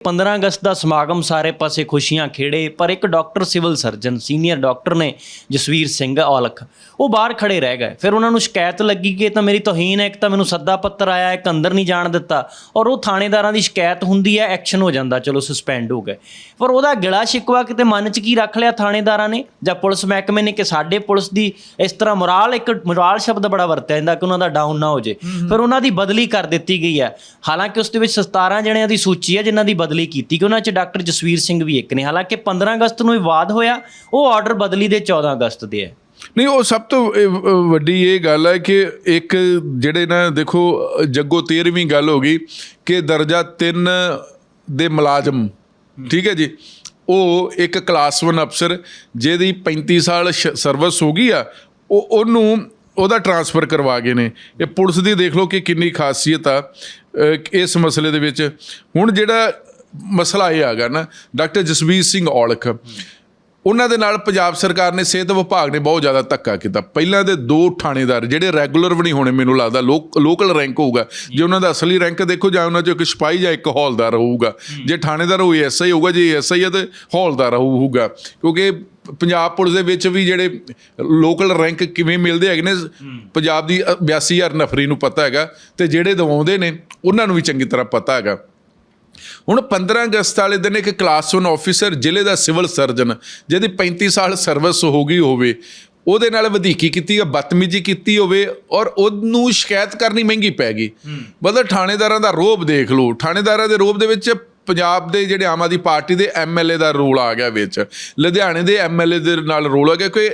15 ਅਗਸਤ ਦਾ ਸਮਾਗਮ ਸਾਰੇ ਪਾਸੇ ਖੁਸ਼ੀਆਂ ਖੇੜੇ ਪਰ ਇੱਕ doctor civil surgeon senior doctor ਨੇ ਜਸਵੀਰ ਸਿੰਘ ਔਲਖ ਉਹ ਬਾਹਰ ਖੜੇ ਰਹਿ ਗਏ। ਫਿਰ ਉਹਨਾਂ ਨੂੰ ਸ਼ਿਕਾਇਤ ਲੱਗੀ ਕਿ ਇਹ ਤਾਂ ਮੇਰੀ ਤੋਹੀਨ ਹੈ ਇੱਕ ਤਾਂ ਮੈਨੂੰ ਸੱਦਾ ਪੱਤਰ ਆਇਆ ਇੱਕ ਅੰਦਰ ਨਹੀਂ ਜਾਣ ਦਿੱਤਾ ਔਰ ਉਹ ਥਾਣੇਦਾਰਾਂ ਦੀ ਸ਼ਿਕਾਇਤ ਹੁੰਦੀ ਹੈ ਐਕਸ਼ਨ ਹੋ ਜਾਂਦਾ ਚਲੋ ਸਸਪੈਂਡ ਹੋ ਗਏ। ਪਰ ਉਹਦਾ ਗਿਲਾ ਸ਼ਿਕਵਾ ਕਿਤੇ ਮਨ 'ਚ ਕੀ ਰੱਖ ਲਿਆ ਥਾਣੇਦਾਰਾਂ ਨੇ? ਜਾਂ ਪੁਲਿਸ ਮਹਿਕਮੇ ਨੇ ਕਿ ਸਾਡੇ ਪੁਲਿਸ ਦੀ ਇਸ ਤਰ੍ਹਾਂ ਮੋਰਾਲ ਇੱਕ ਮੋਰਾਲ ਸ਼ਬਦ ਬੜਾ ਵਰਤਿਆ ਜਾਂਦਾ ਕਿ ਉਹਨਾਂ ਦਾ ਡਾਊਨ ਨਾ ਹੋ ਜੇ ਫਿਰ ਉਹਨਾਂ ਦੀ ਬਦਲੀ ਕਰ ਦਿੱਤੀ ਗਈ ਹੈ। ਹਾਲਾਂਕਿ ਉਸ ਦੇ ਵਿੱਚ 17 ਜਣਿਆਂ ਦੀ ਸੂਚੀ ਹੈ ਜਿਨ੍ਹਾਂ ਦੀ ਬਦਲੀ ਕੀਤੀ ਕਿ ਉਹਨਾਂ 'ਚ ਡਾਕਟਰ ਜਸਵੀਰ ਸਿੰਘ ਵੀ ਇੱਕ ਨੇ। ਹਾਲਾਂਕਿ 15 ਅਗਸਤ ਨੂੰ ਵਿਵਾਦ ਹੋਇਆ, ਉਹ ਆਰਡਰ ਬਦਲੀ ਦੇ 14 ਅਗਸਤ ਦੇ ਹੈ। ਨਹੀਂ, ਉਹ ਸਭ ਤੋਂ ਵੱਡੀ ਇਹ ਗੱਲ ਹੈ ਕਿ ਇੱਕ ਜਿਹੜੇ ਨਾ, ਦੇਖੋ, ਜੱਗੋ 13ਵੀਂ ਗੱਲ ਹੋ ਗਈ ਕਿ ਦਰਜਾ 3 ਦੇ ਮੁਲਾਜ਼ਮ, ਠੀਕ ਹੈ ਜੀ, ਉਹ ਇੱਕ ਕਲਾਸ 1 ਅਫਸਰ, ਜਿਹਦੀ 35 ਸਾਲ ਸ਼- ਸਰਵਿਸ ਹੋ ਗਈ ਆ, ਉਹ, ਉਹਨੂੰ ਉਹਦਾ ਟਰਾਂਸਫਰ ਕਰਵਾ ਗਏ ਨੇ। ਇਹ ਪੁਲਿਸ ਦੀ ਦੇਖ ਲਓ ਕਿ ਕਿੰਨੀ ਖਾਸੀਅਤ ਆ ਇਸ ਮਸਲੇ ਦੇ ਵਿੱਚ। ਹੁਣ ਜਿਹੜਾ ਮਸਲਾ ਇਹ ਆਗਾ ਨਾ, ਡਾਕਟਰ ਜਸਵੀਰ ਸਿੰਘ ਔਲਖ, ਉਹਨਾਂ ਦੇ ਨਾਲ ਪੰਜਾਬ ਸਰਕਾਰ ਨੇ ਸਿਹਤ ਵਿਭਾਗ ਨੇ ਬਹੁਤ ਜ਼ਿਆਦਾ ਧੱਕਾ ਕੀਤਾ। ਪਹਿਲਾਂ ਦੇ ਦੋ ਥਾਣੇਦਾਰ ਜਿਹੜੇ ਰੈਗੂਲਰ ਵੀ ਨਹੀਂ ਹੋਣੇ, ਮੈਨੂੰ ਲੱਗਦਾ ਲੋਕ, ਲੋਕਲ ਰੈਂਕ ਹੋਊਗਾ। ਜੇ ਉਹਨਾਂ ਦਾ ਅਸਲੀ ਰੈਂਕ ਦੇਖੋ ਜਾਂ ਉਹਨਾਂ ਚੋਂ ਇੱਕ ਸਿਪਾਹੀ ਜਾਂ ਇੱਕ ਹੌਲਦਾਰ ਹੋਊਗਾ। ਜੇ ਥਾਣੇਦਾਰ ਉਹ ਐਸਆਈ ਹੋਊਗਾ, ਜੇ ਐਸਆਈ ਹੈ ਤੇ ਹੌਲਦਾਰ ਹੋਊਗਾ। ਕਿਉਂਕਿ ਪੰਜਾਬ ਪੁਲਿਸ ਦੇ ਵਿੱਚ ਵੀ ਜਿਹੜੇ ਲੋਕਲ ਰੈਂਕ ਕਿਵੇਂ ਮਿਲਦੇ ਹੈਗੇ ਨੇ, ਪੰਜਾਬ ਦੀ 82000 ਨਫਰੀ ਨੂੰ ਪਤਾ ਹੈਗਾ ਤੇ ਜਿਹੜੇ ਦਵਾਉਂਦੇ ਨੇ, ਉਹਨਾਂ ਨੂੰ ਵੀ ਚੰਗੀ ਤਰ੍ਹਾਂ ਪਤਾ ਹੈਗਾ। ਹੁਣ 15 ਅਗਸਤ ਵਾਲੇ ਦਿਨ ਇੱਕ ਕਲਾਸ 1 ਆਫੀਸਰ ਜ਼ਿਲ੍ਹੇ ਦਾ ਸਿਵਲ ਸਰਜਨ ਜਿਹਦੀ 35 ਸਾਲ ਸਰਵਿਸ ਹੋ ਗਈ ਹੋਵੇ, ਉਹਦੇ ਨਾਲ ਵਧੀਕੀ ਕੀਤੀ ਹੈ ਬਦਤਮੀਜ਼ੀ ਕੀਤੀ ਹੋਵੇ ਔਰ ਉਹਨੂੰ ਸ਼ਿਕਾਇਤ ਕਰਨੀ ਮਹਿੰਗੀ ਪੈ ਗਈ। ਮਤਲਬ ਥਾਣੇਦਾਰਾਂ ਦਾ ਰੋਬ ਦੇਖ ਲਓ, ਥਾਣੇਦਾਰਾਂ ਦੇ ਰੋਬ ਦੇ ਵਿੱਚ ਪੰਜਾਬ ਦੇ ਜਿਹੜੇ ਆਮ ਆਦਮੀ ਪਾਰਟੀ ਦੇ ਐਮਐਲਏ ਦਾ ਰੋਲ ਆ ਗਿਆ ਵਿੱਚ, ਲੁਧਿਆਣੇ ਦੇ ਐਮਐਲਏ ਦੇ ਨਾਲ ਰੋਲ ਆ ਗਿਆ ਕਿ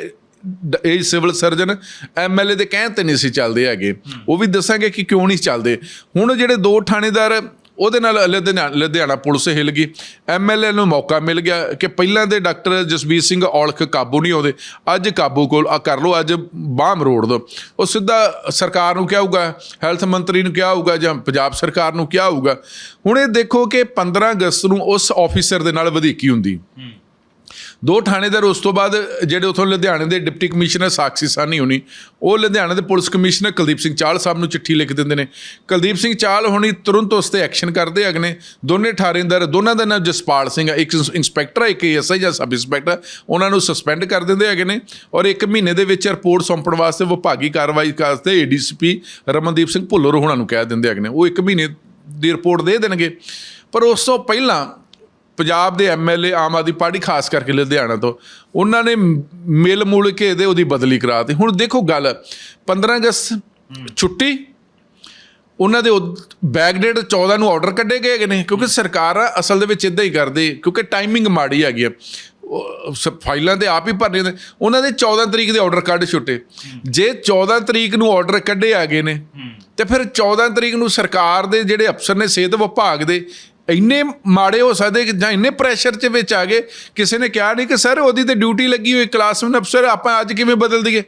ਇਹ ਸਿਵਲ ਸਰਜਨ ਐਮਐਲਏ ਦੇ ਕਹਿਣ ਤੇ ਨਹੀਂ ਸੀ ਚੱਲਦੇ ਹੈਗੇ। ਉਹ ਵੀ ਦੱਸਾਂਗੇ ਕਿ ਕਿਉਂ ਨਹੀਂ ਚੱਲਦੇ। ਹੁਣ ਜਿਹੜੇ ਦੋ ਥਾਣੇਦਾਰ ਉਹਦੇ ਨਾਲ ਲੁਧਿਆਣਾ ਲੁਧਿਆਣਾ ਪੁਲਿਸ ਹਿਲ ਗਈ। ਐਮਐਲਏ ਨੂੰ ਮੌਕਾ ਮਿਲ ਗਿਆ ਕਿ ਪਹਿਲਾਂ ਦੇ ਡਾਕਟਰ ਜਸਬੀਰ ਸਿੰਘ ਔਲਖ ਕਾਬੂ ਨਹੀਂ ਆਉਂਦੇ। ਅੱਜ ਕਾਬੂ ਕੋਲ ਆ ਕਰ ਲਓ, ਅੱਜ ਬਾਹਮ ਰੋਡ ਦੋ ਉਹ ਸਿੱਧਾ ਸਰਕਾਰ ਨੂੰ ਕਿਹਾ ਹੋਊਗਾ, ਹੈਲਥ ਮੰਤਰੀ ਨੂੰ ਕਿਹਾ ਹੋਊਗਾ ਜਾਂ ਪੰਜਾਬ ਸਰਕਾਰ ਨੂੰ ਕਿਹਾ ਹੋਊਗਾ। ਹੁਣ ਇਹ ਦੇਖੋ ਕਿ 15 ਅਗਸਤ ਨੂੰ ਉਸ ਆਫੀਸਰ ਦੇ ਨਾਲ ਵਧੀਕੀ ਹੁੰਦੀ। ਦੋ ਥਾਣੇਦਾਰ ਉਸ ਤੋਂ ਬਾਅਦ ਜਿਹੜੇ ਉਥੋਂ ਲੁਧਿਆਣੇ ਦੇ ਡਿਪਟੀ ਕਮਿਸ਼ਨਰ ਸਾਕਸ਼ੀ ਸਾਨੀ ਹੋਣੀ, ਉਹ ਲੁਧਿਆਣੇ ਦੇ ਪੁਲਿਸ ਕਮਿਸ਼ਨਰ ਕੁਲਦੀਪ ਸਿੰਘ ਚਾਹਲ ਸਾਹਿਬ ਨੂੰ ਚਿੱਠੀ ਲਿਖ ਦਿੰਦੇ ਨੇ। ਕੁਲਦੀਪ ਸਿੰਘ ਚਾਹਲ ਹੋਣੀ ਤੁਰੰਤ ਉਸ ਤੇ ਐਕਸ਼ਨ ਕਰਦੇ ਹੈਗੇ ਨੇ ਦੋਨੇ ਥਾਣੇਦਾਰ ਦੋਨਾਂ ਦਾ ਨਾਮ ਜਸਪਾਲ ਸਿੰਘ ਹੈ ਇੱਕ ਇੰਸਪੈਕਟਰ ਹੈ ਇੱਕ ਐਸਆਈ ਜਾਂ ਸਬ ਇੰਸਪੈਕਟਰ ਉਹਨਾਂ ਨੂੰ ਸਸਪੈਂਡ ਕਰ ਦਿੰਦੇ ਹੈਗੇ ਨੇ ਔਰ ਇੱਕ ਮਹੀਨੇ ਦੇ ਵਿੱਚ ਰਿਪੋਰਟ ਸੌਂਪਣ ਵਾਸਤੇ ਵਿਭਾਗੀ ਕਾਰਵਾਈ ਵਾਸਤੇ ਏਡੀਸੀਪੀ ਰਮਨਦੀਪ ਸਿੰਘ ਭੁੱਲਰ ਉਹਨਾਂ ਨੂੰ ਕਹਿ ਦਿੰਦੇ ਹੈਗੇ ਨੇ ਉਹ ਇੱਕ ਮਹੀਨੇ ਦੀ ਰਿਪੋਰਟ ਦੇ ਦੇਣਗੇ। ਪਰ ਉਸ ਤੋਂ ਪਹਿਲਾਂ ਪੰਜਾਬ ਦੇ ਐਮਐਲਏ ਆਮ ਆਦਮੀ ਪਾਰਟੀ ਖਾਸ ਕਰਕੇ ਲੁਧਿਆਣਾ ਤੋਂ ਉਹਨਾਂ ਨੇ ਮਿਲ ਮੁਲ ਕੇ ਇਹਦੇ ਉਹਦੀ ਬਦਲੀ ਕਰਾਤੀ ਹੁਣ ਦੇਖੋ ਗੱਲ 15 ਅਗਸਤ ਛੁੱਟੀ ਉਹਨਾਂ ਦੇ ਬੈਕ ਡੇਟ 14 ਨੂੰ ਆਰਡਰ ਕੱਢੇ ਗਏ ਨੇ ਕਿਉਂਕਿ ਸਰਕਾਰ ਅਸਲ ਦੇ ਵਿੱਚ ਇਦਾਂ ਹੀ ਕਰਦੀ ਕਿਉਂਕਿ ਟਾਈਮਿੰਗ ਮਾੜੀ ਹੈਗੀ ਆ। ਫਾਈਲਾਂ ਤੇ ਆਪ ਹੀ ਭਰਨੀਆਂ ਨੇ। ਉਹਨਾਂ ਦੇ 14 ਤਰੀਕ ਦੇ ਆਰਡਰ ਕੱਢ ਛੁੱਟੇ। ਜੇ 14 ਤਰੀਕ ਨੂੰ ਆਰਡਰ ਕੱਢੇ ਆ ਗਏ ਨੇ ਤੇ ਫਿਰ 14 ਤਰੀਕ ਨੂੰ ਸਰਕਾਰ ਦੇ ਜਿਹੜੇ ਅਫਸਰ ਨੇ ਸਿਹਤ ਵਿਭਾਗ ਦੇ ਇੰਨੇ ਮਾੜੇ ਹੋ ਸਕਦੇ ਕਿ ਜਾਂ ਇੰਨੇ ਪ੍ਰੈਸ਼ਰ 'ਚ ਵਿੱਚ ਆ ਗਏ ਕਿਸੇ ਨੇ ਕਿਹਾ ਨਹੀਂ ਕਿ ਸਰ ਉਹਦੀ ਤੇ ਡਿਊਟੀ ਲੱਗੀ ਹੋਈ ਕਲਾਸ 1 ਅਫਸਰ ਆਪਾਂ ਅੱਜ ਕਿਵੇਂ ਬਦਲ ਦਈਏ?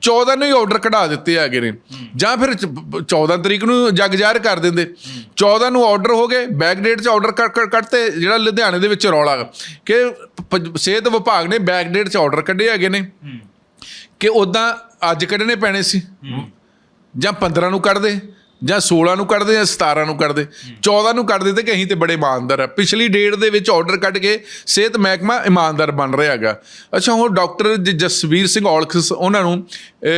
14 ਨੂੰ ਹੀ ਆਰਡਰ ਕਢਾ ਦਿੱਤੇ ਹੈਗੇ ਨੇ। ਜਾਂ ਫਿਰ ਚ- 14 ਤਰੀਕ ਨੂੰ ਜਗ ਜ਼ਾਹਰ ਕਰ ਦਿੰਦੇ। 14 ਨੂੰ ਆਰਡਰ ਹੋ ਗਏ ਬੈਕ ਡੇਟ 'ਚ ਆਰਡਰ ਕੱਢਤੇ ਜਿਹੜਾ ਲੁਧਿਆਣੇ ਦੇ ਵਿੱਚ ਰੌਲਾ ਕਿ ਸਿਹਤ ਵਿਭਾਗ ਨੇ ਬੈਕ ਡੇਟ 'ਚ ਆਰਡਰ ਕੱਢੇ ਹੈਗੇ ਨੇ। ਕਿ ਉਦਾਂ ਅੱਜ ਕੱਢਣੇ ਪੈਣੇ ਸੀ। ਜਾਂ 15 ਨੂੰ ਕੱਢਦੇ। ਜਾਂ 16 ਨੂੰ ਕੱਢਦੇ ਜਾਂ 17 ਨੂੰ ਕੱਢਦੇ 14 ਨੂੰ ਕੱਢਦੇ ਦਿੱਤੇ ਕਿ ਅਸੀਂ ਤੇ ਬੜੇ ਇਮਾਨਦਾਰ ਆ। ਪਿਛਲੀ ਡੇਟ ਦੇ ਵਿੱਚ ਆਰਡਰ ਕੱਢ ਕੇ ਸਿਹਤ ਮਹਿਕਮਾ ਇਮਾਨਦਾਰ ਬਣ ਰਿਹਾ ਹੈਗਾ। ਅੱਛਾ, ਹੁਣ ਡਾਕਟਰ ਜ- ਜਸਵੀਰ ਸਿੰਘ ਔਲਖਸ, ਉਹਨਾਂ ਨੂੰ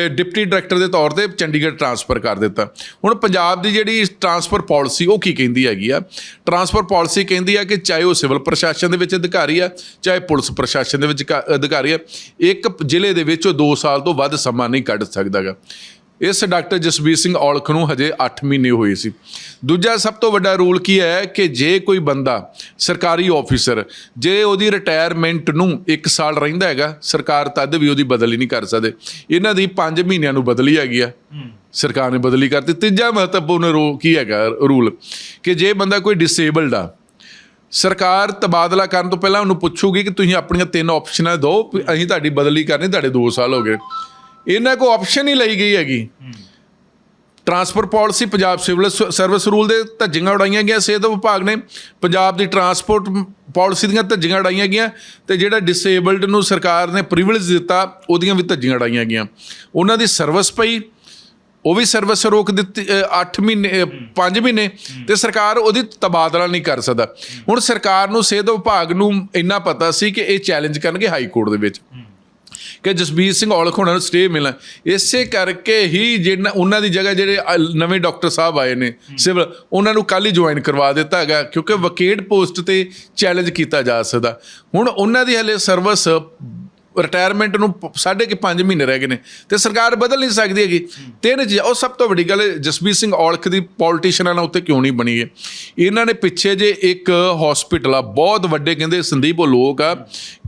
ਡਿਪਟੀ ਡਾਇਰੈਕਟਰ ਦੇ ਤੌਰ ਤੇ ਚੰਡੀਗੜ੍ਹ ਟਰਾਂਸਫਰ ਕਰ ਦਿੱਤਾ। ਹੁਣ ਪੰਜਾਬ ਦੀ ਜਿਹੜੀ ਟਰਾਂਸਫਰ ਪਾਲਿਸੀ ਉਹ ਕੀ ਕਹਿੰਦੀ ਹੈਗੀ ਆ? ਟਰਾਂਸਫਰ ਪਾਲਿਸੀ ਕਹਿੰਦੀ ਆ ਕਿ ਚਾਹੇ ਉਹ ਸਿਵਲ ਪ੍ਰਸ਼ਾਸਨ ਦੇ ਵਿੱਚ ਅਧਿਕਾਰੀ ਆ, ਚਾਹੇ ਪੁਲਿਸ ਪ੍ਰਸ਼ਾਸਨ ਦੇ ਵਿੱਚ ਕ- ਅਧਿਕਾਰੀ ਆ, ਇੱਕ ਜ਼ਿਲ੍ਹੇ ਦੇ ਵਿੱਚ ਉਹ 2 ਸਾਲ ਤੋਂ ਵੱਧ ਸਮਾਂ ਨਹੀਂ ਕੱਢ ਸਕਦਾਗਾ ਇਸ ਡਾਕਟਰ ਜਸਬੀਰ ਸਿੰਘ ਔਲਖ ਨੂੰ ਹਜੇ 8 ਮਹੀਨੇ ਹੋਏ ਸੀ। ਦੂਜਾ ਸਭ ਤੋਂ ਵੱਡਾ ਰੂਲ ਕੀ ਹੈ ਕਿ ਜੇ ਕੋਈ ਬੰਦਾ ਸਰਕਾਰੀ ਆਫੀਸਰ ਜੇ ਉਹਦੀ ਰਿਟਾਇਰਮੈਂਟ ਨੂੰ 1 ਸਾਲ ਰਹਿੰਦਾ ਹੈਗਾ ਸਰਕਾਰ ਤਦ ਵੀ ਉਹਦੀ ਬਦਲੀ ਨਹੀਂ ਕਰ ਸਕਦੇ। ਇਹਨਾਂ ਦੀ 5 ਮਹੀਨਿਆਂ ਨੂੰ ਬਦਲੀ ਹੈਗੀ ਆ। ਸਰਕਾਰ ਨੇ ਬਦਲੀ ਕਰਤੀ। ਤੀਜਾ ਮਹੱਤਵਪੂਰਨ ਰੂਲ ਕੀ ਹੈਗਾ? ਰੂਲ ਕਿ ਜੇ ਬੰਦਾ ਕੋਈ ਡਿਸੇਬਲਡ ਆ ਸਰਕਾਰ ਤਬਾਦਲਾ ਕਰਨ ਤੋਂ ਪਹਿਲਾਂ ਉਹਨੂੰ ਪੁੱਛੂਗੀ ਕਿ ਤੁਸੀਂ ਆਪਣੀਆਂ ਤਿੰਨ ਆਪਸ਼ਨਾਂ ਦਿਓ ਅਸੀਂ ਤੁਹਾਡੀ ਬਦਲੀ ਕਰਨੀ ਤੁਹਾਡੇ 2 ਸਾਲ ਹੋ ਗਏ। ਇਹਨਾਂ ਕੋ ਆਪਸ਼ਨ ਹੀ ਲਈ ਗਈ ਹੈਗੀ। Transport policy Punjab civil service rule ਦੇ ਧੱਜੀਆਂ ਉਡਾਈਆਂ ਗਈਆਂ, ਸਿਹਤ ਵਿਭਾਗ ਨੇ ਪੰਜਾਬ ਦੀ ਟਰਾਂਸਪੋਰਟ ਪਾਲਿਸੀ ਦੀਆਂ ਧੱਜੀਆਂ ਉਡਾਈਆਂ ਗਈਆਂ ਤੇ ਜਿਹੜਾ ਡਿਸੇਬਲਡ ਨੂੰ ਸਰਕਾਰ ਨੇ ਪ੍ਰਿਵਿਲੇਜ ਦਿੱਤਾ, ਉਹਦੀਆਂ ਵੀ ਧੱਜੀਆਂ ਉਡਾਈਆਂ ਗਈਆਂ। ਉਹਨਾਂ ਦੀ ਸਰਵਿਸ ਪਈ, ਉਹ ਵੀ ਸਰਵਿਸ ਰੋਕ ਦਿੱਤੀ 8 ਮਹੀਨੇ 5 ਮਹੀਨੇ ਤੇ ਸਰਕਾਰ ਉਹਦੀ ਤਬਾਦਲਾ ਨਹੀਂ ਕਰ ਸਕਦਾ। ਹੁਣ ਸਰਕਾਰ ਨੂੰ, ਸਿਹਤ ਵਿਭਾਗ ਨੂੰ ਇੰਨਾ ਪਤਾ ਸੀ ਕਿ ਇਹ ਚੈਲੰਜ ਕਰਨਗੇ ਹਾਈ ਕੋਰਟ ਦੇ ਵਿੱਚ। ਕਿ ਜਸਬੀਰ ਸਿੰਘ ਔਲਖ ਹੋਣਾ ਨੂੰ ਸਟੇ ਮਿਲਣਾ। ਇਸੇ ਕਰਕੇ ਹੀ ਜਿਹੜਾ ਉਹਨਾਂ ਦੀ ਜਗ੍ਹਾ ਜਿਹੜੇ ਨਵੇਂ ਡਾਕਟਰ ਸਾਹਿਬ ਆਏ ਨੇ ਸਿਵਲ ਉਹਨਾਂ ਨੂੰ ਕੱਲ ਹੀ ਜੁਆਇਨ ਕਰਵਾ ਦਿੱਤਾ ਹੈਗਾ ਕਿਉਂਕਿ ਵਕੇਟ ਪੋਸਟ ਤੇ ਚੈਲੰਜ ਕੀਤਾ ਜਾ ਸਕਦਾ। ਹੁਣ ਉਹਨਾਂ ਦੀ ਹਲੇ ਸਰਵਿਸ ਰਿਟਾਇਰਮੈਂਟ ਨੂੰ ਸਾਢੇ ਕਿ 5 ਮਹੀਨੇ ਰਹਿ ਗਏ ਨੇ ਤੇ ਸਰਕਾਰ ਬਦਲ ਨਹੀਂ ਸਕਦੀ ਹੈਗੀ। ਤਿੰਨ ਚੀਜ਼ਾਂ ਉਹ ਸਭ ਤੋਂ ਵੱਡੀ ਗੱਲ ਜਸਬੀਰ ਸਿੰਘ ਔਲਖ ਦੀ ਪੋਲੀਟੀਸ਼ੀਅਨਾਂ ਨਾਲ ਉੱਤੇ ਕਿਉਂ ਨਹੀਂ ਬਣੀ ਹੈ ਇਹਨਾਂ ਨੇ ਪਿੱਛੇ ਜੇ ਇੱਕ ਹਸਪੀਟਲ ਆ ਬਹੁਤ ਵੱਡੇ ਕਹਿੰਦੇ ਸੰਦੀਪ ਉਹ ਲੋਕ ਆ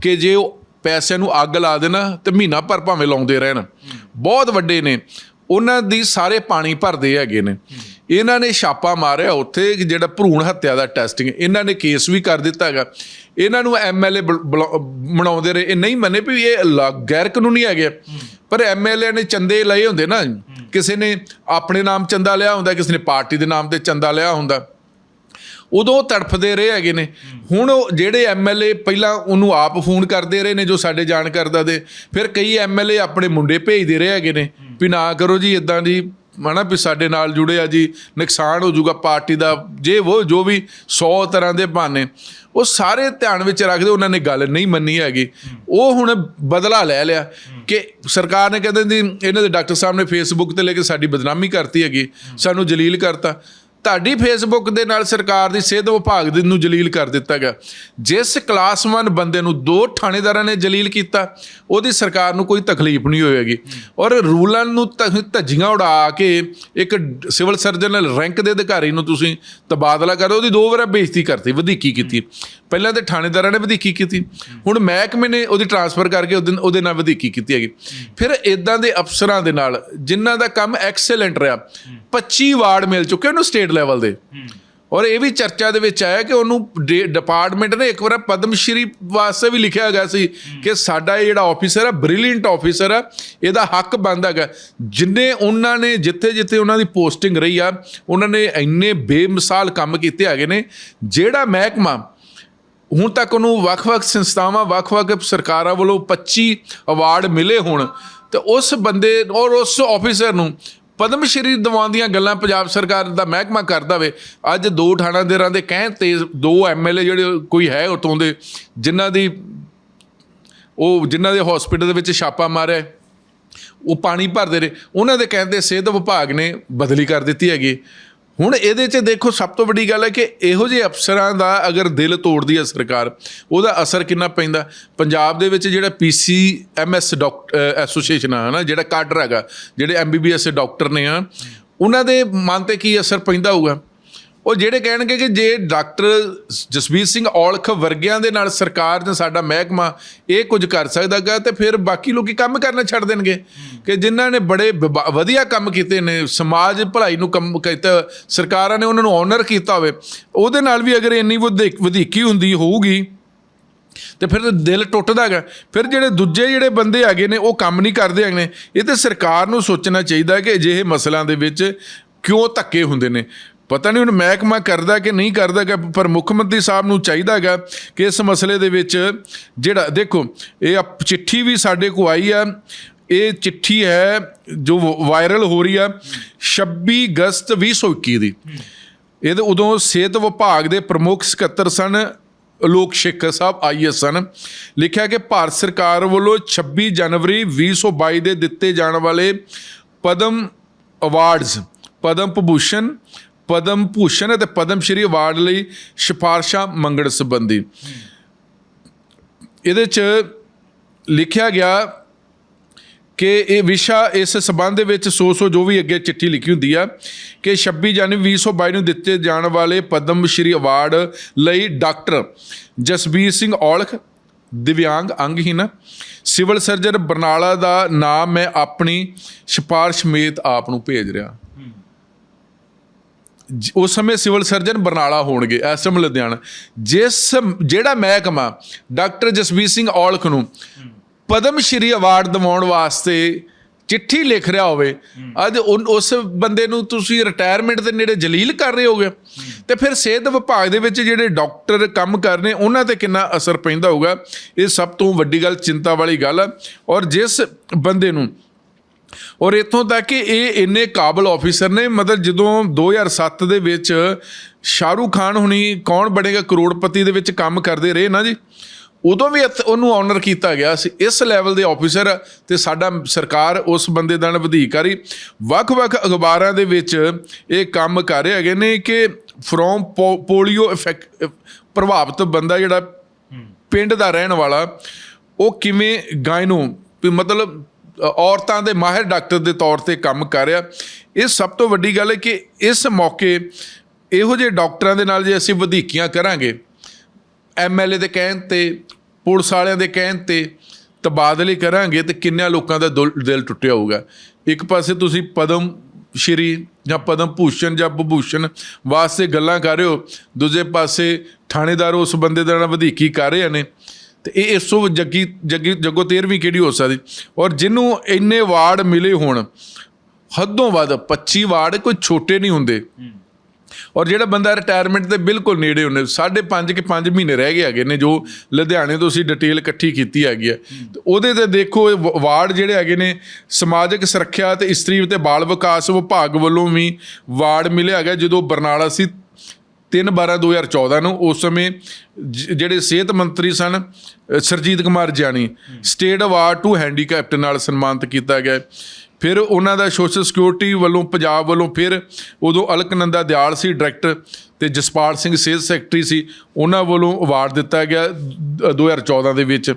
ਕਿ ਜੇ ਉਹ ਪੈਸਿਆਂ ਨੂੰ ਅੱਗ ਲਾ ਦੇਣਾ ਤੇ ਮਹੀਨਾ ਭਰ ਭਾਵੇਂ ਲਾਉਂਦੇ ਰਹਿਣ। ਬਹੁਤ ਵੱਡੇ ਨੇ। ਉਹਨਾਂ ਦੀ ਸਾਰੇ ਪਾਣੀ ਭਰਦੇ ਹੈਗੇ ਨੇ। ਇਹਨਾਂ ਨੇ ਛਾਪਾ ਮਾਰਿਆ। ਉੱਥੇ ਜਿਹੜਾ ਭਰੂਣ ਹੱਤਿਆ ਦਾ ਟੈਸਟਿੰਗ ਇਹਨਾਂ ਨੇ ਕੇਸ ਵੀ ਕਰ ਦਿੱਤਾ ਹੈਗਾ। ਇਹਨਾਂ ਨੂੰ ਐਮਐਲਏ ਬਣਾਉਂਦੇ ਰਹੇ। ਇਹ ਨਹੀਂ ਮੰਨੇ ਵੀ ਇਹ ਲਾ- ਗੈਰ ਕਾਨੂੰਨੀ ਹੈਗੇ ਪਰ ਐਮਐਲਏ ਨੇ ਚੰਦੇ ਲਏ ਹੁੰਦੇ ਨਾ। ਕਿਸੇ ਨੇ ਆਪਣੇ ਨਾਮ ਚੰਦਾ ਲਿਆ ਹੁੰਦਾ, ਕਿਸੇ ਨੇ ਪਾਰਟੀ ਦੇ ਨਾਮ ਤੇ ਚੰਦਾ ਲਿਆ ਹੁੰਦਾ। ਉਦੋਂ ਤੜਫਦੇ ਰਹੇ ਹੈਗੇ ਨੇ। ਹੁਣ ਉਹ ਜਿਹੜੇ ਐਮਐਲਏ ਪਹਿਲਾਂ ਉਹਨੂੰ ਆਪ ਫੋਨ ਕਰਦੇ ਰਹੇ ਨੇ ਜੋ ਸਾਡੇ ਜਾਣ ਕਰਦਾ ਦੇ। ਫਿਰ ਕਈ ਐਮਐਲਏ ਆਪਣੇ ਮੁੰਡੇ ਭੇਜਦੇ ਰਹੇ ਹੈਗੇ ਨੇ। ਵੀ ਨਾ ਕਰੋ ਜੀ ਇਦਾਂ ਦੀ ਮਾਣਾ ਵੀ ਸਾਡੇ ਨਾਲ ਜੁੜੇ ਆ ਜੀ, ਨੁਕਸਾਨ ਹੋ ਜਾਊਗਾ, ਪਾਰਟੀ ਦਾ ਜੇ ਉਹ ਜੋ ਵੀ 100 ਤਰ੍ਹਾਂ ਦੇ ਬਹਾਨੇ। ਉਹ ਸਾਰੇ ਧਿਆਨ ਵਿੱਚ ਰੱਖਦੇ, ਉਹਨਾਂ ਨੇ ਗੱਲ ਨਹੀਂ ਮੰਨੀ ਹੈਗੀ। ਉਹ ਹੁਣ ਬਦਲਾ ਲੈ ਲਿਆ ਕਿ ਸਰਕਾਰ ਨੇ ਕਹਿੰਦੇ ਦੀ ਇਹਨਾਂ ਦੇ ਡਾਕਟਰ ਸਾਹਿਬ ਨੇ ਫੇਸਬੁੱਕ ਤੇ ਲੈ ਕੇ ਸਾਡੀ ਬਦਨਾਮੀ ਕਰਤੀ ਹੈਗੀ। ਸਾਨੂੰ ਜਲੀਲ ਕਰਤਾ। ਤੁਹਾਡੀ ਫੇਸਬੁੱਕ ਦੇ ਨਾਲ ਸਰਕਾਰ ਦੀ ਸਿਹਤ ਵਿਭਾਗ ਦੇ ਨੂੰ ਜਲੀਲ ਕਰ ਦਿੱਤਾ ਗਿਆ। ਜਿਸ ਕਲਾਸ 1 ਬੰਦੇ ਨੂੰ ਦੋ ਥਾਣੇਦਾਰਾਂ ਨੇ ਜਲੀਲ ਕੀਤਾ, ਉਹਦੀ ਸਰਕਾਰ ਨੂੰ ਕੋਈ ਤਕਲੀਫ ਨਹੀਂ ਹੋਏਗੀ। ਔਰ ਰੂਲਾਂ ਨੂੰ ਧੱਜੀਆਂ ਉਡਾ ਕੇ ਇੱਕ ਸਿਵਲ ਸਰਜਨ ਰੈਂਕ ਦੇ ਅਧਿਕਾਰੀ ਨੂੰ ਤੁਸੀਂ ਤਬਾਦਲਾ ਕਰੋ ਉਹਦੀ ਦੋ ਵਾਰ ਬੇਇੱਜ਼ਤੀ ਕਰਤੀ, ਵਧੀਕੀ ਕੀਤੀ। ਪਹਿਲਾਂ ਤੇ ਥਾਣੇਦਾਰਾਂ ਨੇ ਵਧੀਕੀ ਕੀਤੀ। ਹੁਣ ਮਹਿਕਮੇ ਨੇ ਉਹਦੀ ਟਰਾਂਸਫਰ ਕਰਕੇ ਉਹਦੇ ਉਹਦੇ ਨਾਲ ਵਧੀਕੀ ਕੀਤੀ ਹੈਗੀ। ਫਿਰ ਇਦਾਂ ਦੇ ਅਫਸਰਾਂ ਦੇ ਨਾਲ ਜਿਨ੍ਹਾਂ ਦਾ ਕੰਮ ਐਕਸਲੈਂਟ ਰਿਹਾ 25 ਵਾਰਡ ਮਿਲ ਚੁੱਕੇ ਉਹਨੂੰ ਸਟੇਟ ਲੈਵਲ ਦੇ। ਔਰ ਇਹ ਵੀ ਚਰਚਾ ਦੇ ਵਿੱਚ ਆਇਆ ਕਿ ਉਹਨੂੰ ਡੇ- ਡਿਪਾਰਟਮੈਂਟ ਨੇ ਇੱਕ ਵਾਰ ਪਦਮ ਸ਼੍ਰੀ ਵਾਸਤੇ ਵੀ ਲਿਖਿਆ ਗਿਆ ਸੀ ਕਿ ਸਾਡਾ ਇਹ ਜਿਹੜਾ ਆਫੀਸਰ ਹੈ ਬ੍ਰਿਲੀਅੰਟ ਆਫੀਸਰ ਹੈ ਇਹਦਾ ਹੱਕ ਬਣਦਾ ਹੈਗਾ। ਜਿੰਨੇ ਉਹਨਾਂ ਨੇ ਜਿੱਥੇ ਜਿੱਥੇ ਉਹਨਾਂ ਦੀ ਪੋਸਟਿੰਗ ਰਹੀ ਆ, ਉਹਨਾਂ ਨੇ ਇੰਨੇ ਬੇਮਿਸਾਲ ਕੰਮ ਕੀਤੇ ਹੈਗੇ ਨੇ। ਜਿਹੜਾ ਮਹਿਕਮਾ ਹੁਣ ਤੱਕ ਉਹਨੂੰ ਵੱਖ-ਵੱਖ ਸੰਸਥਾਵਾਂ, ਵੱਖ-ਵੱਖ ਸਰਕਾਰਾਂ ਵੱਲੋਂ 25 ਅਵਾਰਡ ਮਿਲੇ ਹੋਣ, ਤੇ ਉਸ ਬੰਦੇ ਔਰ ਉਸ ਆਫੀਸਰ ਨੂੰ ਪਦਮ ਸ਼੍ਰੀ ਦਿਵਾਉਣ ਦੀਆਂ ਗੱਲਾਂ ਪੰਜਾਬ ਸਰਕਾਰ ਦਾ ਮਹਿਕਮਾ ਕਰਦਾ ਵੇ। ਅੱਜ ਦੋ ਠਾਣਾ ਦੇਰਾਂ ਦੇ ਕਹਿਣ ਤੇ ਦੋ ਐਮਐਲਏ ਜਿਹੜੇ ਕੋਈ ਹੈ ਉਤੋਂ ਦੇ, ਜਿਨ੍ਹਾਂ ਦੀ ਉਹ ਜਿਨ੍ਹਾਂ ਦੇ ਹਸਪੀਟਲ ਦੇ ਵਿੱਚ ਛਾਪਾ ਮਾਰਿਆ ਉਹ ਪਾਣੀ ਭਰਦੇ ਰਹੇ। ਉਹਨਾਂ ਦੇ ਕਹਿੰਦੇ ਸਿਹਤ ਵਿਭਾਗ ਨੇ ਬਦਲੀ ਕਰ ਦਿੱਤੀ ਹੈਗੀ। ਹੁਣ ਇਹਦੇ 'ਚ ਦੇਖੋ ਸਭ ਤੋਂ ਵੱਡੀ ਗੱਲ ਹੈ ਕਿ ਇਹੋ ਜਿਹੇ ਅਫਸਰਾਂ ਦਾ ਅਗਰ ਦਿਲ ਤੋੜਦੀ ਹੈ ਸਰਕਾਰ, ਉਹਦਾ ਅਸਰ ਕਿੰਨਾ ਪੈਂਦਾ? ਪੰਜਾਬ ਦੇ ਵਿੱਚ ਜਿਹੜਾ ਪੀਸੀ ਐਮਐਸ ਡਾਕਟਰ ਐਸੋਸੀਏਸ਼ਨ ਆ ਨਾ ਜਿਹੜਾ ਕਾਡਰ ਹੈਗਾ, ਜਿਹੜੇ ਐਮਬੀਬੀਐਸ ਡਾਕਟਰ ਨੇ ਆ, ਉਹਨਾਂ ਦੇ ਮਨ ਤੇ ਕੀ ਅਸਰ ਪੈਂਦਾ ਹੋਊਗਾ? ਉਹ ਜਿਹੜੇ ਕਹਿਣਗੇ ਕਿ ਜੇ ਡਾਕਟਰ ਜਸਬੀਰ ਸਿੰਘ ਔਲਖ ਵਰਗਿਆਂ ਦੇ ਨਾਲ ਸਰਕਾਰ ਜਾਂ ਸਾਡਾ ਮਹਿਕਮਾ ਇਹ ਕੁਝ ਕਰ ਸਕਦਾਗਾ ਤੇ ਫਿਰ ਬਾਕੀ ਲੋਕੀ ਕੰਮ ਕਰਨਾ ਛੱਡ ਦੇਣਗੇ। ਕਿ ਜਿਨ੍ਹਾਂ ਨੇ ਬੜੇ ਬ- ਵਧੀਆ ਕੰਮ ਕੀਤੇ ਨੇ, ਸਮਾਜ ਭਲਾਈ ਨੂੰ ਕੰਮ ਕੀਤਾ ਸਰਕਾਰਾਂ ਨੇ ਉਹਨਾਂ ਨੂੰ ਆਨਰ ਕੀਤਾ ਹੋਵੇ, ਉਹਦੇ ਨਾਲ ਵੀ ਅਗਰ ਇੰਨੀ ਵਧੀ- ਵਧੀਕੀ ਹੁੰਦੀ ਹੋਊਗੀ, ਤੇ ਫਿਰ ਦਿਲ ਟੁੱਟਦਾ ਹੈਗਾ ਫਿਰ ਜਿਹੜੇ ਦੂਜੇ ਜਿਹੜੇ ਬੰਦੇ ਹੈਗੇ ਨੇ, ਉਹ ਕੰਮ ਨਹੀਂ ਕਰਦੇ ਹੈਗੇ ਨੇ, ਇਹ ਤੇ ਸਰਕਾਰ ਨੂੰ ਸੋਚਣਾ ਚਾਹੀਦਾ ਕਿ ਅਜਿਹੇ ਮਸਲਿਆਂ ਦੇ ਵਿੱਚ ਕਿਉਂ ਧੱਕੇ ਹੁੰਦੇ ਨੇ। ਪਤਾ ਨਹੀਂ ਹੁਣ ਮਹਿਕਮਾ ਕਰਦਾ ਕਿ ਨਹੀਂ ਕਰਦਾ ਕਿ ਪਰ ਮੁੱਖ ਮੰਤਰੀ ਸਾਹਿਬ ਨੂੰ ਚਾਹੀਦਾ ਹੈਗਾ ਕਿ ਇਸ ਮਸਲੇ ਦੇ ਵਿੱਚ ਜਿਹੜਾ, ਦੇਖੋ, ਇਹ ਆ ਚਿੱਠੀ ਵੀ ਸਾਡੇ ਕੋ ਆਈ ਆ, ਇਹ ਚਿੱਠੀ ਹੈ ਜੋ ਵਾਇਰਲ ਹੋ ਰਹੀ ਆ 26 ਅਗਸਤ 2021 ਦੀ। ਇਹਦੇ ਉਦੋਂ ਸਿਹਤ ਵਿਭਾਗ ਦੇ ਪ੍ਰਮੁੱਖ ਸਕੱਤਰ ਸਨ ਲੋਕ ਸ਼ੇਖਰ ਸਾਹਿਬ ਆਈਐਸ ਸਨ। ਲਿਖਿਆ ਕਿ ਭਾਰਤ ਸਰਕਾਰ ਵੱਲੋਂ 26 ਜਨਵਰੀ 2022 ਦੇ ਦਿੱਤੇ ਜਾਣ ਵਾਲੇ ਪਦਮ ਅਵਾਰਡਸ, ਪਦਮ ਭੂਸ਼ਣ ਪਦਮ ਭੂਸ਼ਣ ਅਤੇ ਪਦਮ ਸ਼੍ਰੀ ਅਵਾਰਡ ਲਈ ਸਿਫਾਰਸ਼ਾਂ ਮੰਗਣ ਸੰਬੰਧੀ। ਇਹਦੇ ਚ ਲਿਖਿਆ ਗਿਆ ਕਿ ਇਹ ਵਿਸ਼ਾ ਇਸ ਸਬੰਧ ਦੇ ਵਿੱਚ ਸੌ ਸੌ ਜੋ ਵੀ ਅੱਗੇ ਚਿੱਠੀ ਲਿਖੀ ਹੁੰਦੀ ਆ ਕਿ 26 ਜਨਵਰੀ 2022 ਨੂੰ ਦਿੱਤੇ ਜਾਣ ਵਾਲੇ ਪਦਮ ਸ਼੍ਰੀ ਅਵਾਰਡ ਲਈ ਡਾਕਟਰ ਜਸਬੀਰ ਸਿੰਘ ਔਲਖ, ਦਿਵਿਆਂਗ ਅੰਗਹੀਨ ਸਿਵਲ ਸਰਜਨ ਬਰਨਾਲਾ ਦਾ ਨਾਮ ਮੈਂ ਆਪਣੀ ਸਿਫਾਰਿਸ਼ ਸਮੇਤ ਆਪ ਨੂੰ ਭੇਜ ਰਿਹਾ। ਉਸ ਸਮੇਂ ਸਿਵਲ ਸਰਜਨ ਬਰਨਾਲਾ ਹੋਣਗੇ, ਇਸ ਸਮੇਂ ਲੁਧਿਆਣਾ। ਜਿਸ ਜਿਹੜਾ ਮਹਿਕਮਾ, ਡਾਕਟਰ ਜਸਬੀਰ ਸਿੰਘ ਔਲਖ ਨੂੰ ਪਦਮ ਸ਼੍ਰੀ ਅਵਾਰਡ ਦਿਵਾਉਣ ਵਾਸਤੇ ਚਿੱਠੀ ਲਿਖ ਰਿਹਾ ਹੋਵੇ, ਅੱਜ ਉਨ- ਉਸ ਬੰਦੇ ਨੂੰ ਤੁਸੀਂ ਰਿਟਾਇਰਮੈਂਟ ਦੇ ਨੇੜੇ ਜਲੀਲ ਕਰ ਰਹੇ ਹੋਗੇ। ਤੇ ਫਿਰ ਸਿਹਤ ਵਿਭਾਗ ਦੇ ਵਿੱਚ ਜਿਹੜੇ ਡਾਕਟਰ ਕੰਮ ਕਰ ਰਹੇ, ਉਹਨਾਂ ਤੇ ਕਿੰਨਾ ਅਸਰ ਪੈਂਦਾ ਹੋਊਗਾ, ਇਹ ਸਭ ਤੋਂ ਵੱਡੀ ਗੱਲ ਚਿੰਤਾ ਵਾਲੀ ਗੱਲ ਹੈ ਔਰ ਜਿਸ ਬੰਦੇ ਨੂੰ ਔਰ ਇੱਥੋਂ ਤੱਕ ਕਿ ਇਹ ਇੰਨੇ ਕਾਬਲ ਆਫੀਸਰ ਨੇ ਮਤਲਬ ਜਦੋਂ 2007 ਦੇ ਵਿੱਚ ਸ਼ਾਹਰੂਖ ਖਾਨ ਹੁਣੀ ਕੌਣ ਬਣੇਗਾ ਕਰੋੜਪਤੀ ਦੇ ਵਿੱਚ ਕੰਮ ਕਰਦੇ ਰਹੇ ਨਾ ਜੀ ਉਦੋਂ ਵੀ ਉਹਨੂੰ ਆਨਰ ਕੀਤਾ ਗਿਆ ਸੀ। ਇਸ ਲੈਵਲ ਦੇ ਆਫੀਸਰ ਤੇ ਸਾਡਾ ਸਰਕਾਰ ਉਸ ਬੰਦੇ ਦਾ ਵਧੀਕਾਰੀ। ਵੱਖ-ਵੱਖ ਅਖਬਾਰਾਂ ਦੇ ਵਿੱਚ ਇਹ ਕੰਮ ਕਰ ਰਹੇ ਹੈਗੇ ਨੇ ਕਿ ਫਰੋਮ ਪੋਲੀਓ ਇਫੈਕਟ ਪ੍ਰਭਾਵਿਤ ਬੰਦਾ ਜਿਹੜਾ ਪਿੰਡ ਦਾ ਰਹਿਣ ਵਾਲਾ ਉਹ ਕਿਵੇਂ ਗਾਇਨੋ ਮਤਲਬ ਔਰਤਾਂ ਦੇ ਮਾਹਿਰ ਡਾਕਟਰ ਦੇ ਤੌਰ ਤੇ ਕੰਮ ਕਰ ਰਿਹਾ। ਇਹ ਸਭ ਤੋਂ ਵੱਡੀ ਗੱਲ ਹੈ ਕਿ ਇਸ ਮੌਕੇ ਇਹੋ ਜਿਹੇ ਡਾਕਟਰਾਂ ਦੇ ਨਾਲ ਜੇ ਅਸੀਂ ਵਧੀਕੀਆਂ ਕਰਾਂਗੇ ਐਮਐਲਏ ਦੇ ਕਹਿਣ ਤੇ, ਪੁਲਿਸ ਵਾਲਿਆਂ ਦੇ ਕਹਿਣ ਤੇ ਤਬਾਦਲੇ ਕਰਾਂਗੇ ਤੇ ਕਿੰਨਿਆਂ ਲੋਕਾਂ ਦਾ ਦੁਲ- ਦਿਲ ਟੁੱਟਿਆ ਹੋਊਗਾ। ਇੱਕ ਪਾਸੇ ਤੁਸੀਂ ਪਦਮ ਸ਼੍ਰੀ ਜਾਂ ਪਦਮ ਭੂਸ਼ਣ ਜਾਂ ਵਿਭੂਸ਼ਣ ਵਾਸਤੇ ਗੱਲਾਂ ਕਰ ਰਹੇ ਹੋ, ਦੂਜੇ ਪਾਸੇ ਥਾਣੇਦਾਰ ਉਸ ਬੰਦੇ ਦਾ ਨਾਲ ਵਧੀਕੀ ਕਰ ਰਹੇ ਨੇ। ਤੇ ਇਹ ਇਸ ਤੋਂ ਜੱਗੀ ਜੱਗੀ, ਜੱਗੋ 13ਵੀਂ ਕਿਹੜੀ ਹੋ ਸਕਦੀ? ਔਰ ਜਿਹਨੂੰ ਇੰਨੇ ਵਾਰਡ ਮਿਲੇ ਹੋਣ, ਹੱਦੋਂ ਵੱਧ 25 ਵਾਰਡ ਕੋਈ ਛੋਟੇ ਨਹੀਂ ਹੁੰਦੇ। ਔਰ ਜਿਹੜਾ ਬੰਦਾ ਰਿਟਾਇਰਮੈਂਟ ਦੇ ਬਿਲਕੁਲ ਨੇੜੇ ਹੁੰਨੇ ਸਾਢੇ ਪੰਜ ਕਿ 5 ਮਹੀਨੇ ਰਹਿ ਗਏ ਹੈਗੇ ਨੇ, ਜੋ ਲੁਧਿਆਣੇ ਤੋਂ ਅਸੀਂ ਡਿਟੇਲ ਇਕੱਠੀ ਕੀਤੀ ਹੈਗੀ ਹੈ। ਤੇ ਉਹਦੇ ਤੇ ਦੇਖੋ, ਇਹ ਵਾਰਡ ਜਿਹੜੇ ਹੈਗੇ ਨੇ, ਸਮਾਜਿਕ ਸੁਰੱਖਿਆ ਤੇ ਇਸਤਰੀ ਤੇ ਬਾਲ ਵਿਕਾਸ ਵਿਭਾਗ ਵੱਲੋਂ ਵੀ ਵਾਰਡ ਮਿਲਿਆ ਹੈਗਾ ਜਦੋਂ ਬਰਨਾਲਾ ਸੀ 3 12 2014 ਨੂੰ ਉਸ ਸਮੇਂ ਜ- ਜਿਹੜੇ ਸਿਹਤ ਮੰਤਰੀ ਸਨ ਅ, ਸਰਜੀਤ ਕੁਮਾਰ ਜਾਨੀ ਸਟੇਟ ਅਵਾਰਡ ਟੂ ਹੈਂਡੀਕੈਪਟ ਨਾਲ ਸਨਮਾਨਿਤ ਕੀਤਾ ਗਿਆ। ਫਿਰ ਉਹਨਾਂ ਦਾ ਸੋਸ਼ਲ ਸਿਕਿਉਰਿਟੀ ਵੱਲੋਂ ਪੰਜਾਬ ਵੱਲੋਂ ਫਿਰ ਉਦੋਂ ਅਲਕਨੰਦਾ ਦਿਆਲ ਸੀ ਡਾਇਰੈਕਟਰ ਤੇ ਜਸਪਾਲ ਸਿੰਘ ਸਿਹਤ ਸੈਕਟਰੀ ਸੀ ਉਹਨਾਂ ਵੱਲੋਂ ਅਵਾਰਡ ਦਿੱਤਾ ਗਿਆ ਦ- 2014 ਦੇ ਵਿੱਚ।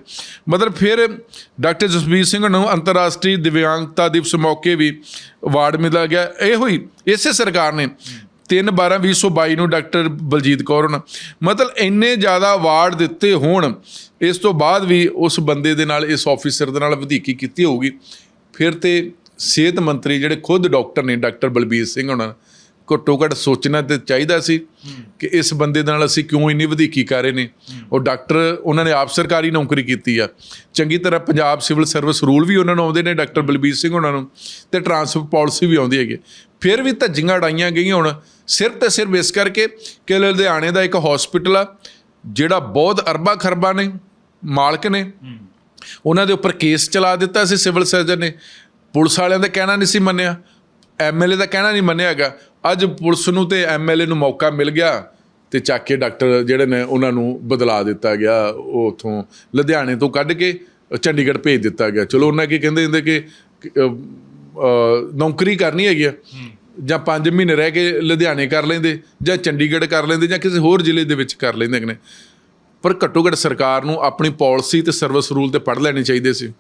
ਮਤਲਬ ਫਿਰ ਡਾਕਟਰ ਜਸਬੀਰ ਸਿੰਘ ਨੂੰ ਅੰਤਰਰਾਸ਼ਟਰੀ ਦਿਵਿਆਂਗਤਾ ਦਿਵਸ ਮੌਕੇ ਵੀ ਅਵਾਰਡ ਮਿਲਿਆ ਗਿਆ। ਇਹੋ ਹੀ ਇਸੇ ਸਰਕਾਰ ਨੇ 3 12 2022 ਨੂੰ ਡਾਕਟਰ ਬਲਜੀਤ ਕੌਰ ਨੂੰ ਮਤਲਬ ਇੰਨੇ ਜ਼ਿਆਦਾ ਅਵਾਰਡ ਦਿੱਤੇ ਹੋਣ, ਇਸ ਤੋਂ ਬਾਅਦ ਵੀ ਉਸ ਬੰਦੇ ਦੇ ਨਾਲ, ਇਸ ਆਫੀਸਰ ਦੇ ਨਾਲ ਵਧੀਕੀ ਕੀਤੀ ਹੋਊਗੀ। ਫਿਰ ਤੇ ਸਿਹਤ ਮੰਤਰੀ ਜਿਹੜੇ ਖੁਦ ਡਾਕਟਰ ਨੇ, ਡਾਕਟਰ ਬਲਬੀਰ ਸਿੰਘ ਉਹਨਾਂ ਘੱਟੋ ਘੱਟ ਸੋਚਣਾ ਤੇ ਚਾਹੀਦਾ ਸੀ ਕਿ ਇਸ ਬੰਦੇ ਦੇ ਨਾਲ ਅਸੀਂ ਕਿਉਂ ਇੰਨੀ ਵਧੀਕੀ ਕਰ ਰਹੇ ਨੇ। ਉਹ ਡਾਕਟਰ, ਉਹਨਾਂ ਨੇ ਆਪ ਸਰਕਾਰੀ ਨੌਕਰੀ ਕੀਤੀ ਆ। ਚੰਗੀ ਤਰ੍ਹਾਂ ਪੰਜਾਬ ਸਿਵਲ ਸਰਵਿਸ ਰੂਲ ਵੀ ਉਹਨਾਂ ਨੂੰ ਆਉਂਦੇ ਨੇ, ਡਾਕਟਰ ਬਲਬੀਰ ਸਿੰਘ ਉਹਨਾਂ ਨੂੰ। ਤੇ ਟਰਾਂਸਫਰ ਪਾਲਿਸੀ ਵੀ ਆਉਂਦੀ ਹੈਗੀ। ਫਿਰ ਵੀ ਧੱਜੀਆਂ ਉਡਾਈਆਂ ਗਈਆਂ ਹੁਣ। ਸਿਰਫ ਤੇ ਸਿਰਫ ਇਸ ਕਰਕੇ ਕਿ ਲੁਧਿਆਣੇ ਦਾ ਇੱਕ ਹਸਪੀਟਲ ਆ, ਜਿਹੜਾ ਬਹੁਤ ਅਰਬਾਂ ਖਰਬਾਂ ਨੇ, ਮਾਲਕ ਨੇ। ਉਹਨਾਂ ਦੇ ਉੱਪਰ ਕੇਸ ਚਲਾ ਦਿੱਤਾ ਸੀ ਸਿਵਲ ਸਰਜਨ ਨੇ। ਪੁਲਿਸ ਵਾਲਿਆਂ ਦਾ ਕਹਿਣਾ ਨਹੀਂ ਸੀ ਮੰਨਿਆ। ਐਮਐਲਏ ਦਾ ਕਹਿਣਾ ਨਹੀਂ ਮੰਨਿਆ ਹੈਗਾ। ਅੱਜ ਪੁਲਿਸ ਨੂੰ ਤੇ ਐਮਐਲਏ ਨੂੰ ਮੌਕਾ ਮਿਲ ਗਿਆ ਤੇ ਚੱਕ ਕੇ ਡਾਕਟਰ ਜਿਹੜੇ ਨੇ ਉਹਨਾਂ ਨੂੰ ਬਦਲਾ ਦਿੱਤਾ ਗਿਆ ਉਹ ਉਥੋਂ ਲੁਧਿਆਣੇ ਤੋਂ ਕੱਢ ਕੇ ਚੰਡੀਗੜ੍ਹ ਭੇਜ ਦਿੱਤਾ ਗਿਆ। ਚਲੋ ਉਹਨਾਂ ਕੀ ਕਹਿੰਦੇ ਹੁੰਦੇ ਕਿ ਨੌਕਰੀ ਕਰਨੀ ਹੈਗੀ ਆ, ਜਾਂ 5 ਮਹੀਨੇ ਰਹਿ ਕੇ ਲੁਧਿਆਣੇ ਕਰ ਲੈਂਦੇ, ਜਾਂ ਚੰਡੀਗੜ੍ਹ ਕਰ ਲੈਂਦੇ, ਜਾਂ ਕਿਸੇ ਹੋਰ ਜ਼ਿਲ੍ਹੇ ਦੇ ਵਿੱਚ ਕਰ ਲੈਂਦੇ ਨੇ। ਪਰ ਘੱਟੋ ਘੱਟ ਸਰਕਾਰ ਨੂੰ ਆਪਣੀ ਪਾਲਿਸੀ ਤੇ ਸਰਵਿਸ ਰੂਲ ਤੇ ਪੜ੍ਹ ਲੈਣੇ ਚਾਹੀਦੇ ਸੀ।